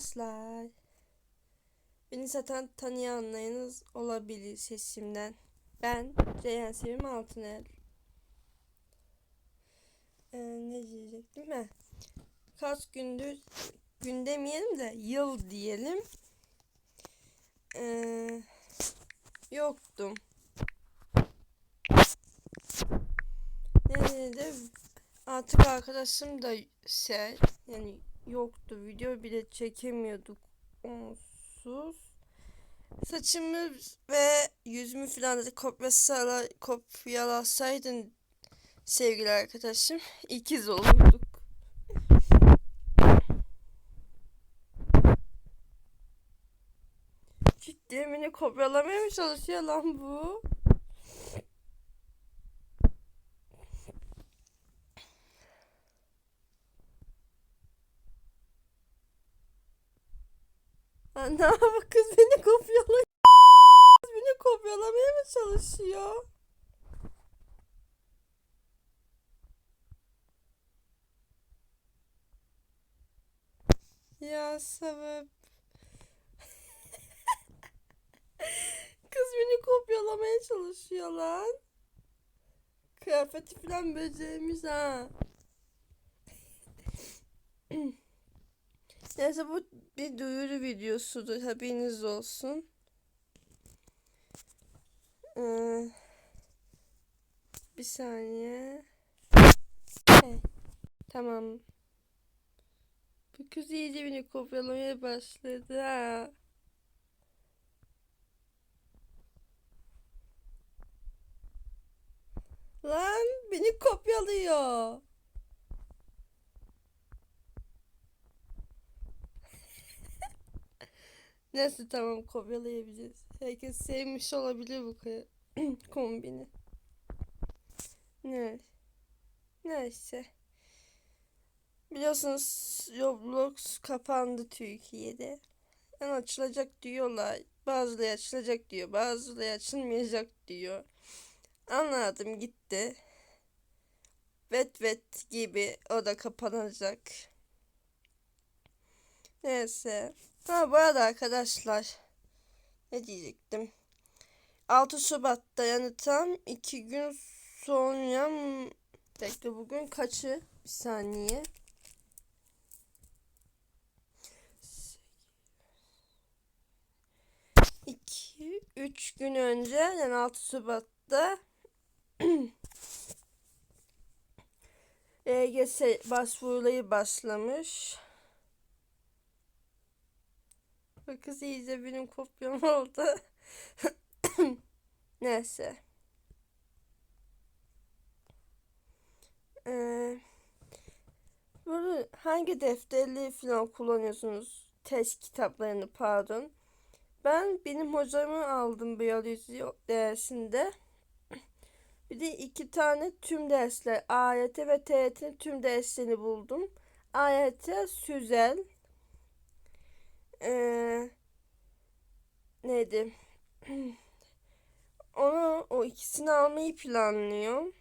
arkadaşlar. Beni zaten tanıyanlarınız olabilir sesimden. Ben Ceyhan Sevim Altıner. Ee, ne diyecektim mi? Kaç gündür gün demeyelim de yıl diyelim. Ee, yoktum. Ne de artık arkadaşım da şey yani yoktu. Video bile çekemiyorduk onsuz. Saçımı ve yüzümü falan da kopyasala, kopyalasaydın sevgili arkadaşım ikiz olurduk. Ciddi beni kopyalamaya mı çalışıyor lan bu? Ana bu kız beni kopyalıyor. Beni kopyalamaya mı çalışıyor? Ya sebep. Kız beni kopyalamaya çalışıyor lan. Kıyafeti falan becermiş ha. Neyse bu bir duyuru videosudur. Haberiniz olsun. Ee, bir saniye. Heh, tamam. Bu kız iyice beni kopyalamaya başladı ha. Lan beni kopyalıyor. Neyse tamam kopyalayabiliriz. Herkes sevmiş olabilir bu kombini. Ne? Neyse. Biliyorsunuz Roblox kapandı Türkiye'de. Yani açılacak diyorlar. Bazıları açılacak diyor. Bazıları açılmayacak diyor. Anladım gitti. Vet vet gibi o da kapanacak. Neyse. Ha bu arada arkadaşlar ne diyecektim? 6 Şubat'ta yani tam 2 gün sonra bekle bugün kaçı? Bir saniye. İki, üç gün önce yani 6 Şubat'ta EGS başvuruları başlamış. Bu kız iyice benim kopyam oldu. Neyse. Ee, böyle hangi defterleri falan kullanıyorsunuz? Test kitaplarını pardon. Ben benim hocamı aldım biyoloji dersinde. Bir de iki tane tüm dersler AYT ve TYT'nin tüm derslerini buldum. AYT sözel. Ee, neydi? Onu o ikisini almayı planlıyorum.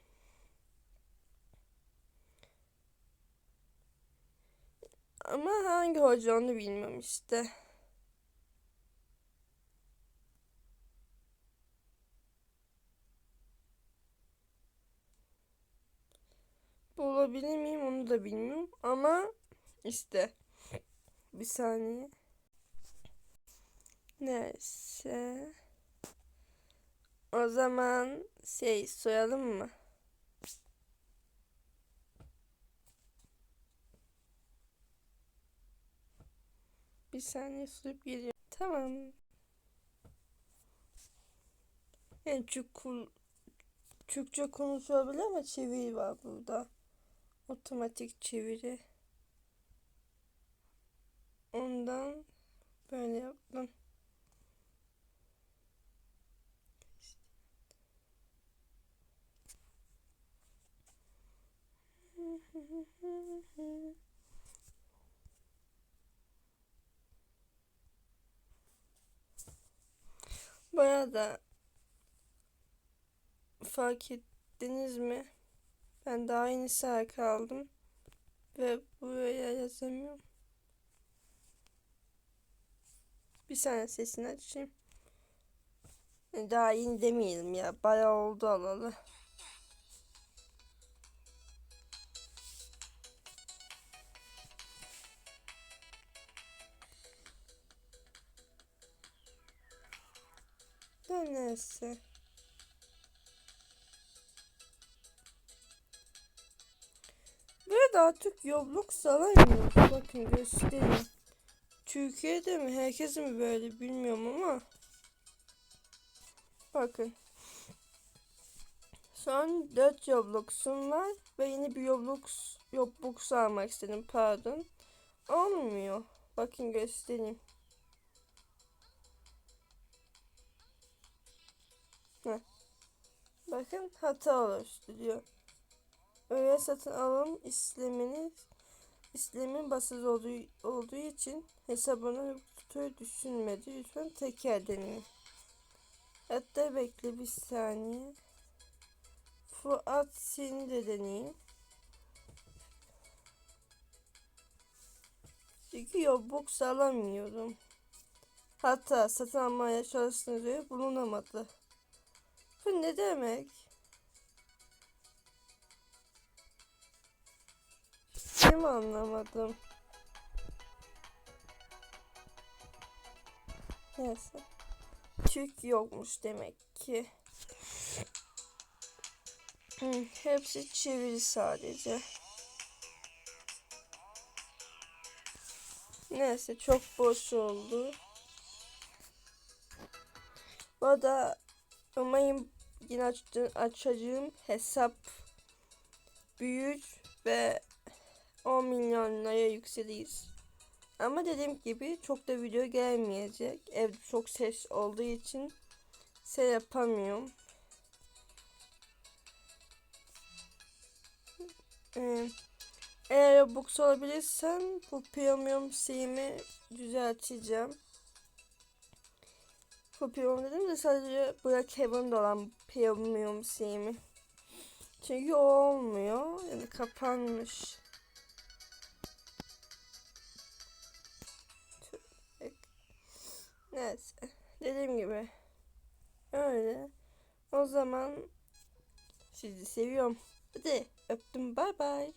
Ama hangi hoca onu bilmiyorum işte. Bulabilir miyim onu da bilmiyorum. Ama işte bir saniye. Neyse. O zaman şey soyalım mı? Bir saniye soyup geliyorum. Tamam. Yani Türk kul Türkçe konuşulabilir ama çeviri var burada. Otomatik çeviri. Ondan böyle yaptım. Bayağı da fark ettiniz mi? Ben daha yeni şarkı aldım ve buraya yazamıyorum. Bir saniye sesini açayım. Daha yeni demeyelim ya. Bayağı oldu alalı. Da neyse. Burada artık Roblox alamıyor. Bakın göstereyim. Türkiye'de mi? Herkes mi böyle bilmiyorum ama. Bakın. Son 4 Roblox'um var ve yeni bir Roblox Roblox almak istedim pardon. Olmuyor. Bakın göstereyim. Bakın hata oluşturuyor. Öyle satın alım işlemini işlemin basit olduğu, olduğu için hesabını tutuyor düşünmedi. Lütfen tekrar deneyin. Hatta bekle bir saniye. Fuat seni de deneyeyim. Çünkü Robux alamıyorum. Hatta satın almaya çalıştığınız bulunamadı. Bu ne demek? Benim anlamadım. Neyse. Türk yokmuş demek ki. Hepsi çeviri sadece. Neyse çok boş oldu. Bu arada umarım yine açtığım, açacağım hesap büyür ve 10 milyon liraya yükselir. Ama dediğim gibi çok da video gelmeyecek. Evde çok ses olduğu için şey yapamıyorum. Ee, eğer Robux olabilirsem bu premium şeyimi düzelteceğim. Premium dedim de sadece Black Heaven'da olan premium şeyimi. Çünkü o olmuyor. Yani kapanmış. Neyse. Dediğim gibi. Öyle. O zaman sizi seviyorum. Hadi öptüm. Bay bay.